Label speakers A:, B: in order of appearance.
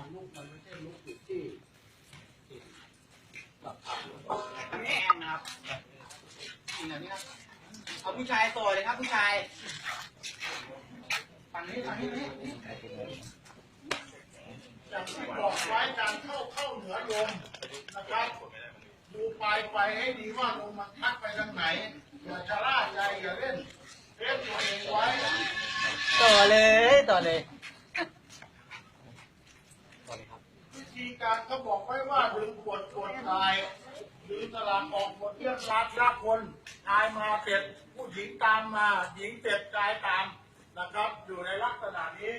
A: การลุกมันไม่ใช่ลุกอยู่ที่ที่หลักฐาน
B: แน่นะครับนี่นะนี่นะเอาผู้ชายต่อเลยครับผู้ชายฝั่งนี้ฝั่งนี้นี่
A: จางที่บอกไว้การเข้าเข้าเหนือลมนะครับ ดูปลายไฟให้ดีว่าลมมันพัดไปทางไหนอย่าชะล่าใจอย่าเล่นเซฟตัวเองไว้
B: ต่อเลยต่อเลยต่อเลยครับ
A: วิ ธีการเขาบอกไว้ว่าดึงขวดขวดทายดึงสลักออกหมดเรื่องรักรักคนทายมาเสร็จผู้หญิงตามมา หญิงเสร็จกายตามนะครับ อยู่ในลักษณะนี้